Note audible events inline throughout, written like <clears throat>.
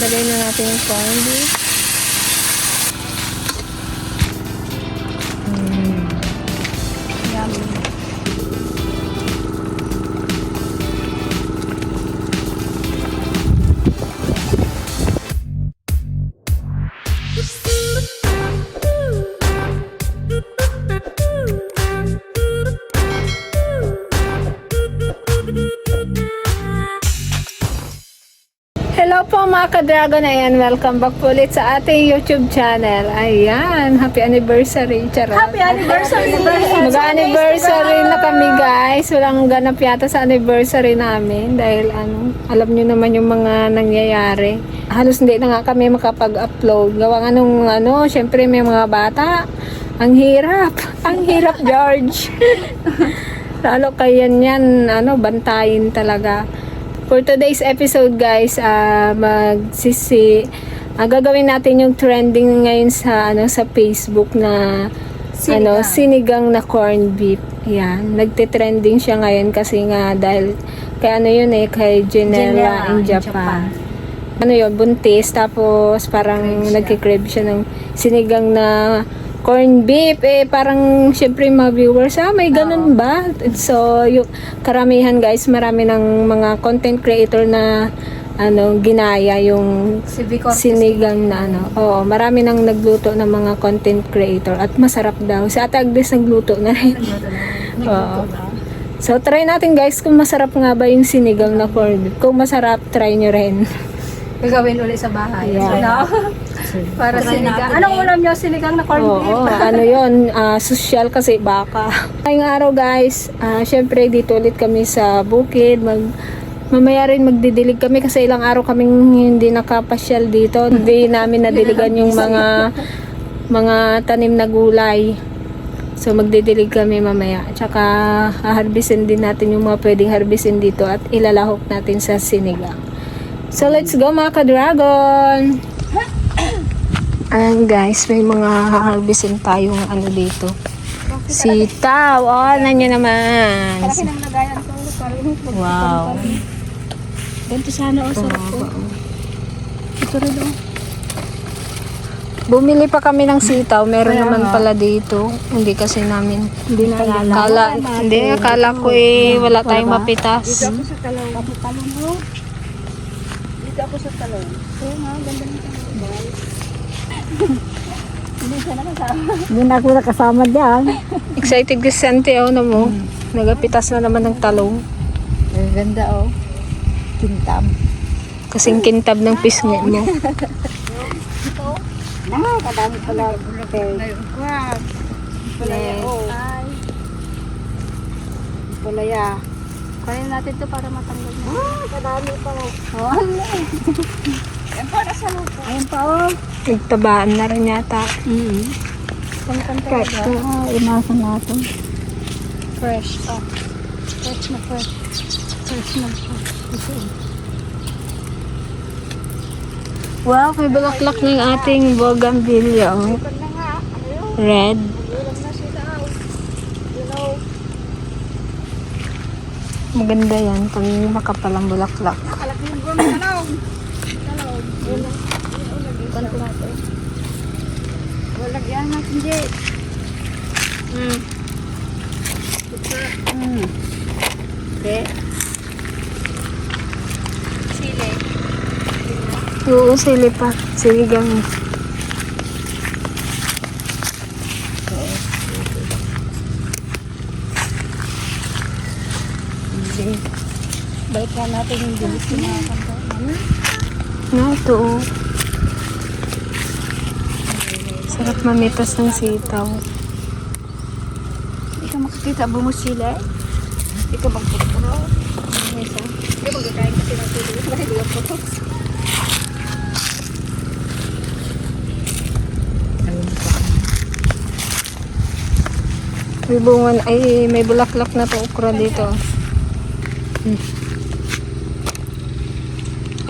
Lagay na natin yung corned beef. Mga ka-dragon. Ayan, welcome back po ulit sa ating YouTube channel. Ayan, happy anniversary. Charot. Happy anniversary! Mag-anniversary na kami guys. Walang ganap yata sa anniversary namin dahil ano, alam nyo naman yung mga nangyayari. Halos hindi na nga kami makapag-upload. Gawa nga nung ano, syempre may mga bata. Ang hirap. <laughs> Ang hirap, George. <laughs> Lalo kayan yan, ano, bantayin talaga. For today's episode guys, ah magsisi ah, gagawin natin yung trending ngayon sa ano sa Facebook na ano sinigang na corned beef. Yan, nagte-trending siya ngayon kasi nga dahil kay ano yun eh kay Janela in Japan. Ano yun, buntis tapos parang nagki-crave siya ng sinigang na corned beef eh parang syempre mga viewers ah may ganun ba? So yung karamihan guys marami ng mga content creator na ano ginaya yung Si sinigang na ano. Oo marami nang nagluto ng mga content creator at masarap daw. Si Ate Agnes nagluto na rin. <laughs> Oo. so try natin guys kung masarap nga ba yung sinigang na corned beef kung masarap try nyo rin. Gagawin ulit sa bahay. Yeah. Ano? <laughs> Para sinigang. Anong ulam nyo? Sinigang na corned beef? Oo, ano yon ah, social kasi baka. <laughs> Ngayong araw guys, ah, syempre dito ulit kami sa bukid. Mag, mamaya rin magdidilig kami kasi ilang araw kaming hindi nakapasyal dito. <laughs> Hindi namin nadiligan yung mga mga tanim na gulay. So magdidilig kami mamaya. Tsaka haharbisin din natin yung mga pwedeng harbisin dito at ilalahok natin sa sinigang. So let's go mga ka-dragon! Ayan guys, may mga harbisin tayong ano dito. Sitaw! Oh, nanyo naman! Laki ng lagayan ko. Wow! Ganito sana o sarap ko. Ito rin o. Bumili pa kami ng sitaw, meron naman pala dito. Hindi kasi namin. Hindi na Kala, hindi, akala ko eh, wala tayong mapitas. Dito ako sa talong. Dito ako sa talong. Oo nga, ganda ng talong. Nakasama. Hindi na ako nakasama dyan. Excited kasi si Auntie, oh, na mo. Nagapitas na naman ng talong. Ang ganda oh. Kintam. Kasing kintab ng pisngi mo. Na, kadami pala. Palaya. Oh. Ay. Palaya. Kaya natin to para matanggal na. Ah, kadami pala. Oh, Yan para sa luto. Ayun pa oh. Nagtabaan na rin yata. Mm. Pangkan Kahit ito, ah, inasan natin. Fresh pa. Fresh na fresh. Fresh na fresh. Ito. Wow, may bulaklak ng ating bougainvillea. Oh. Red. Maganda yan pag makapalang bulaklak. Kalaki yung gulong talong. Talong. Gulong. Kanto natin. Walag yan natin, Jay. Hmm. Hmm. De. Sili. Oo, sili pa. Siligang. Hindi. Balik na natin yung dilis na kanto. Ano? Na, ito oh. Sarap mamitas ng sitaw. Hindi ka makakita bumusila. Hindi ka magpupuro. Ano isa? Hindi magkakain kasi ng. Wala hindi ka putos. May bungan, ay may bulaklak na okra dito. Hmm.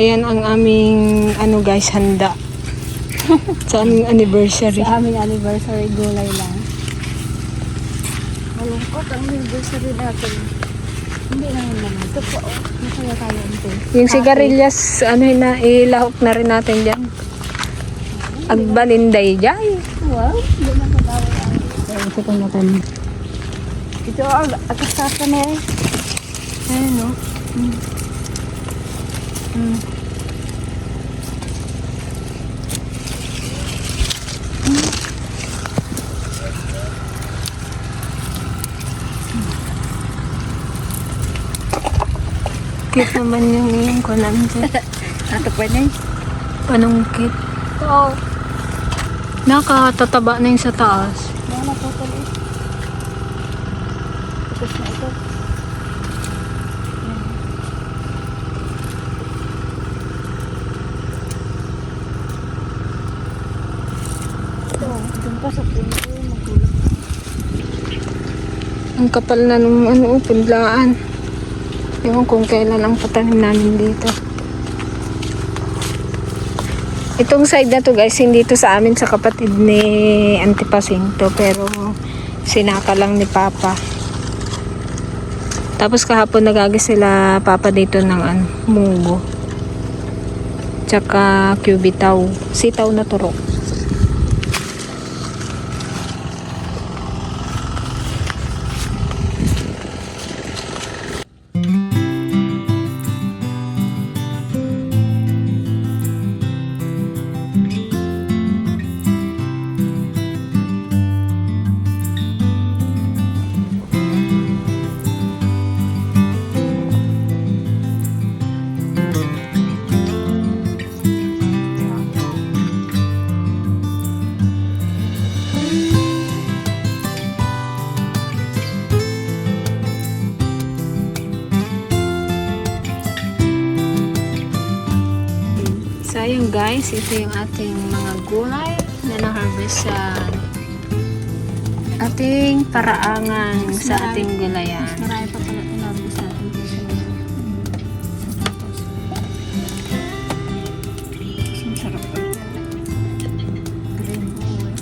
Ayan ang aming ano guys, handa. Sa aming anniversary. Sa aming anniversary gulay lang. Malungkot ang anniversary natin. Hindi naman naman. Totoo. Masaya tayo ito. Yung sigarilyas, ano yun na, ilahok na rin natin dyan. Agbalinday dyan. Wow. Hindi na yan. Ayun ko na tayo. Ito ang akasasa na eh. Ayun no. Hmm. Hmm. Cute naman yung yung kunan dyan. Ato pa na eh. Anong cute? Oo. Nakatataba na yung sa taas. Wala po eh. Tapos na ito. Ang kapal na nung ano, punlaan. Ewan kung kailan ang patanim namin dito. Itong side na to guys, hindi to sa amin sa kapatid ni Auntie Pasing to, pero sinaka lang ni Papa. Tapos kahapon nagagi sila Papa dito ng ano, munggo. Tsaka cubitaw. Sitaw na turok. So ayun guys, ito yung ating mga gulay na na-harvest sa ating paraangan sa ating gulayan. Marami pa pala inabot sa atin. Ang sarap pa. Rainbow eh.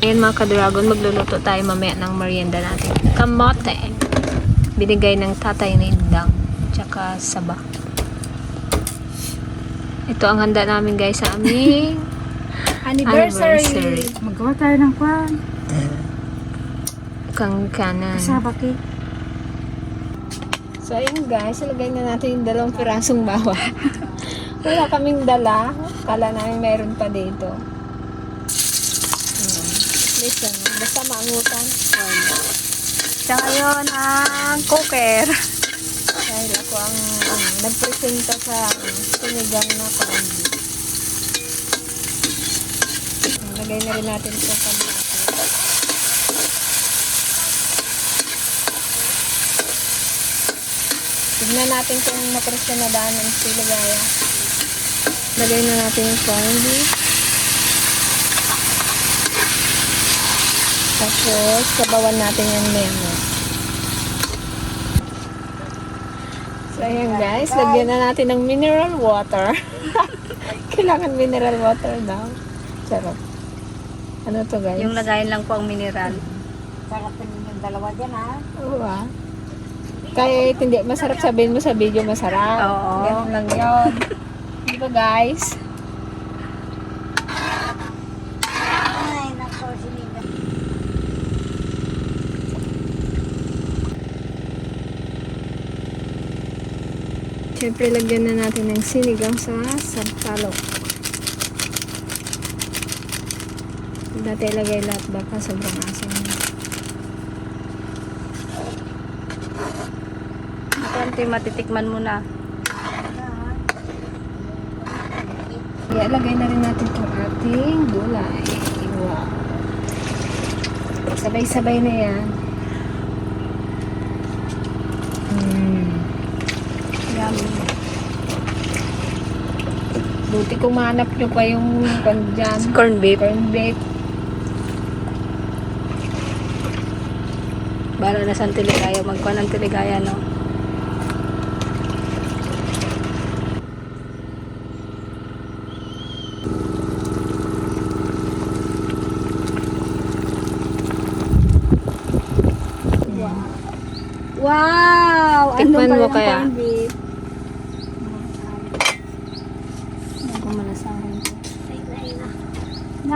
Ayan mga ka-dragon, magluluto tayo mamaya ng merienda natin. Kamote. Binigay ng tatay ni Indang. Tsaka saba. Ito ang handa namin guys sa aming <laughs> Anniversary! Anniversary. Magawa tayo ng kwan. kangkanan. Kasaba cake. So ayun guys, ilagay na natin yung dalawang pirasong bawang. <laughs> Wala kaming dala. Kala namin meron pa dito. Listen, basta maangutan. Ayan. Siya ngayon ang cooker. Dahil ako ang ano, nagpresenta sa sinigang na pandi. Lagay na rin natin sa kamatis. Tignan natin kung mapresya na daan ang siligaya. Lagay na natin yung beef. Tapos, sabawan natin yung lemon. So, ayan guys, lagyan na natin ng mineral water. <laughs> Kailangan mineral water daw. Charot. Ano to guys? Yung lagayin lang po ang mineral. Sarap din yung dalawa dyan ha. Oo ah. Kahit hindi masarap sabihin mo sa video masarap. Oo. Ganun lang yun. <laughs> Di ba guys? Siyempre, lagyan na natin ng sinigang sa sampalok. Dati ilagay lahat baka sobrang asin. Konti matitikman mo na. Kaya lagay na rin natin itong ating gulay. Sabay-sabay na yan. Mm yummy. Buti kumanap nyo pa yung kandyan. Corn beef. Corn beef. Para na sa tiligaya. Magkuhan ng tiligaya, no? Wow! Tikman ano mo kaya? Corn?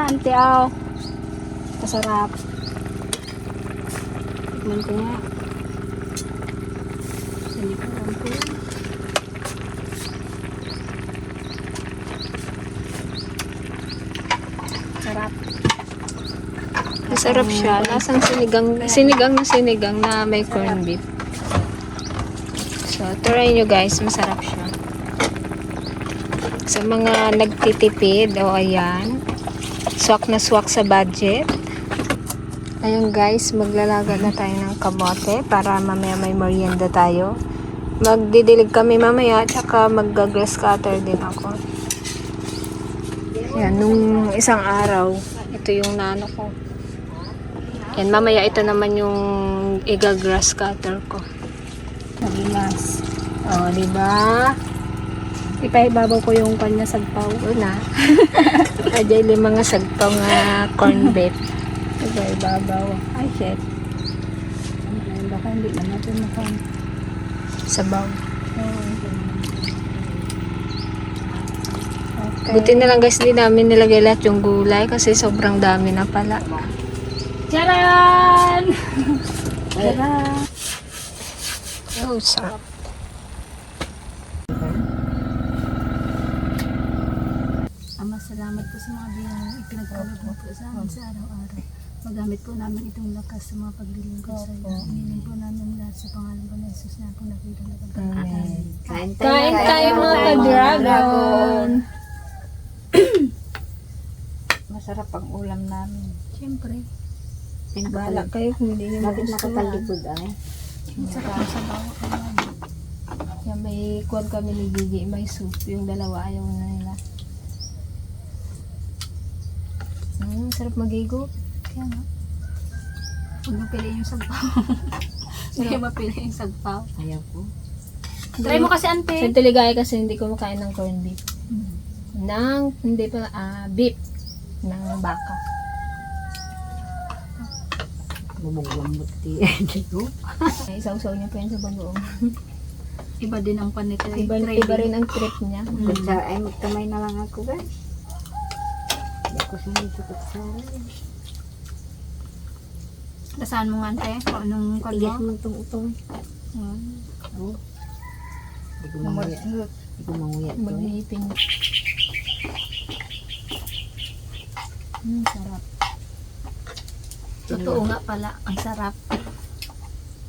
Ante, aw. Kasarap. Tikman ko nga. Alam ko. Sarap. Masarap siya. Lasang sinigang, sinigang na sinigang na may corned beef. So, try nyo guys. Masarap siya. Sa mga nagtitipid, o ayan. Swak na swak sa budget. Ayun guys, maglalaga na tayo ng kamote para mamaya may merienda tayo. Magdidilig kami mamaya, tsaka mag-grass cutter din ako. Yan, nung isang araw, ito yung nano ko. Yan, mamaya ito naman yung iga-grass cutter ko. Nagilas. O, di ba? Ipahibabaw ko yung kanya sagpaw. Una. <laughs> Ajay lima nga sagpaw nga corn beef. Diba, ibabaw. Ay, shit. Baka hindi na natin makam. Sabaw. Okay. Buti na lang guys, di namin nilagay lahat yung gulay kasi sobrang dami na pala. Charan! <laughs> Charan! Oh, sarap. Salamat po sa mga biyang ipinagkalog mo po sa amin sa araw-araw. Magamit po namin itong lakas sa mga paglilingkod sa iyo. Iniling po namin lahat sa pangalan ko na Jesus na akong nakita na pagkakaan. Kain Kain tayo mga ka-dragon. <clears throat> Masarap ang ulam namin. Siyempre, Bala kayo kung hindi nyo Bakit nakatalikod ay? masarap sa bawat kanya. Yan, may kuwan kami ni Gigi, may soup. Yung dalawa ayaw na nila. Mm, sarap magigo. Kaya nga. Huwag mo piliin yung sagpaw. Hindi ba piliin yung sagpaw? Ayaw ko. Try mo kasi ante. Sa Teligaya kasi hindi ko makain ng corned beef. Hmm. Nang, hindi pala, ah, beef. Ng baka. Bumagwambot ti. Dito. <laughs> Ay, Isaw-saw niya pa yun sa bagoong. Iba din ang panitry. Iba, iba rin ang trip niya. Kutsara, ay magkamay na lang ako guys. Ako sanay sa. Dasaan mo nga ante. Kung anong kwan Tigas mo. mo itong utong. Hmm. Oo. Hindi ko manguya. Hindi ko manguya to. eh. Maghihipin. Mm, sarap. Totoo nga pala. Ang sarap.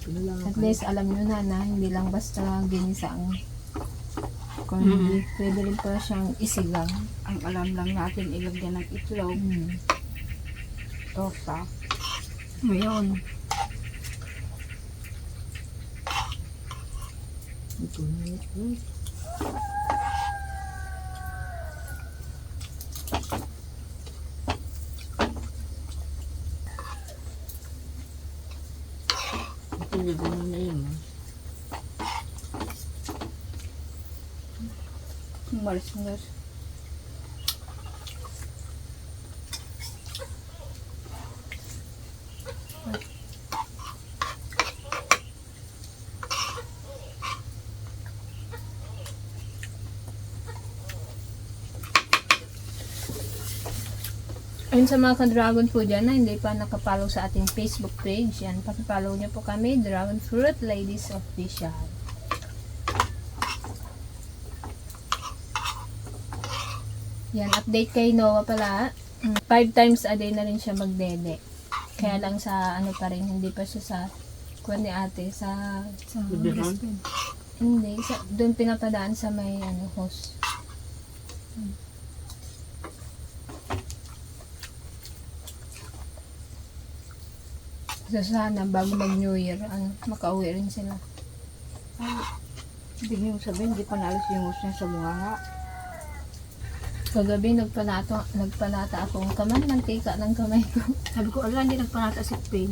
Ano lang At ako. least, alam nyo na na, hindi lang basta ginisa ang corned Mhm. beef. Pwede rin pala siyang isigang. Ang alam lang natin ilagyan ng itlog. Mm. Tosa. Ngayon. Hindi ko manguya guys. Ito yung ganun na yun. ah. Malis-malis. Ayun sa mga ka-dragon po dyan na hindi pa nakapollow sa ating Facebook page, yan, pakipollow niyo po kami, Dragon Fruit Ladies Official. Yan, update kay Noah pala. Mm, Five times a day na rin siya magdede. Kaya lang sa ano pa rin, hindi pa siya sa kuwan ni ate, sa, Sa hindi, sa, doon pinapadaan sa may ano, host. So sana bago mag New Year, ano, makauwi rin sila. Hindi niyo sabihin, hindi pa naalis yung hus niya sa bunganga. Kagabi nagpanato, nagpanata akong kamay, mantika ng kamay ko. <laughs> Sabi ko, ala, hindi nagpanata si Pain.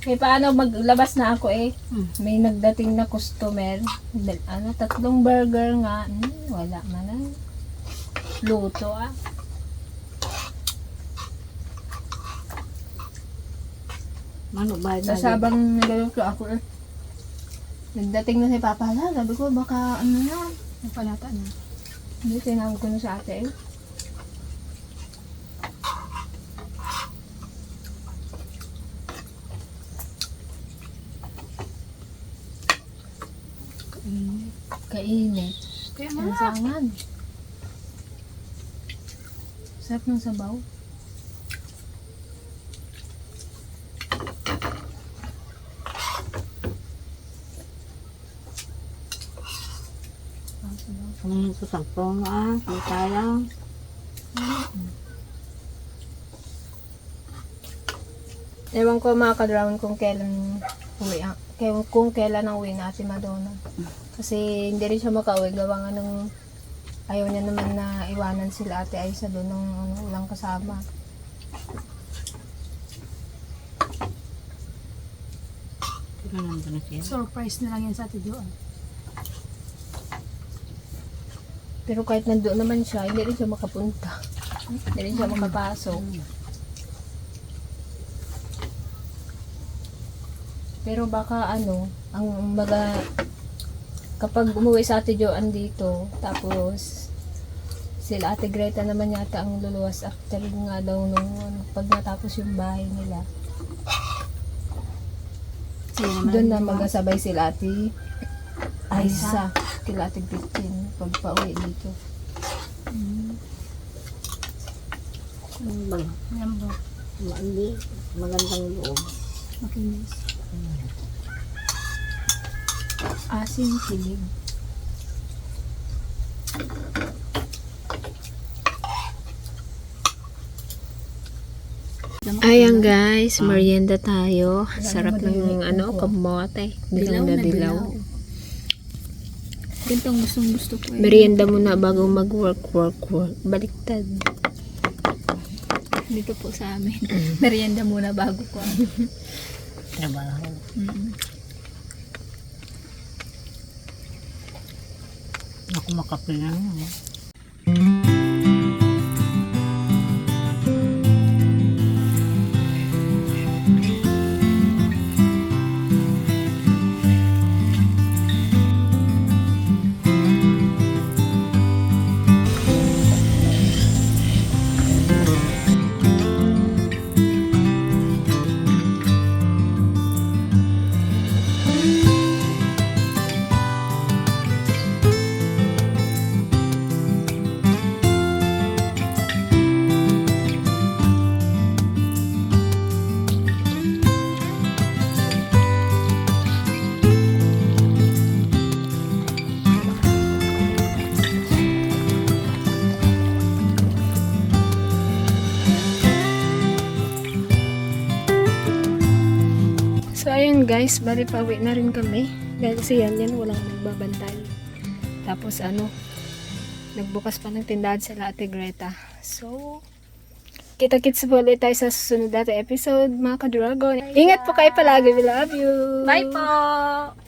Kaya paano maglabas na ako eh. Hmm. May nagdating na customer. Ano, tatlong burger nga. Hmm, wala man ah. Luto ah. Mano ba? Tapos habang niluluto ako eh. Nagdating na si Papa na, sabi ko baka ano na. Nagpalata na. Hindi, tinawag ko na sa ate. Kainit. Kainit. Kaya Ang nga. sangan. Sarap ng sabaw. Kung susangpong ah, kung tayo. Ewan ko mga ka-drown kung kailan uwi, ang- kay- kung kailan ang uwi na si Madonna. Kasi hindi rin siya makauwi gawa nga ng ayaw niya naman na iwanan sila ate ay sa doon ng ano, walang kasama. Pero nandun na siya. Surprise na lang yan sa Ate Joan. Pero kahit nandoon naman siya, hindi rin siya makapunta. Hindi rin siya makapasok. Pero baka ano, ang baga, kapag umuwi sa Ate Joan dito, tapos sila Ate Greta naman yata ang luluwas after nga daw nung ano, pag natapos yung bahay nila. Sila naman. Doon na magkasabay sila Ate Aisa, kila Ate Christine, pag pauwi dito. Ano ba? Hindi. Magandang loob. Makinis. Asin kilig. Ayan guys, merienda tayo. Sarap ng ano, kamote. Dilaw na dilaw. Ganito ang gustong gusto ko eh. Merienda muna bago mag-work, work, work. Baliktad. Dito po sa amin. <laughs> Merienda muna bago ko. Trabaho. Mm. Ako makapil na nga. Ayun guys, bali pauwi na rin kami. Dahil kasi yan, yan walang nagbabantay. Tapos ano, nagbukas pa ng tindahan sa Ate Greta. So, kita-kits po ulit tayo sa susunod natin episode, mga ka-dragon. Ingat po kayo palagi. We love you. Bye po!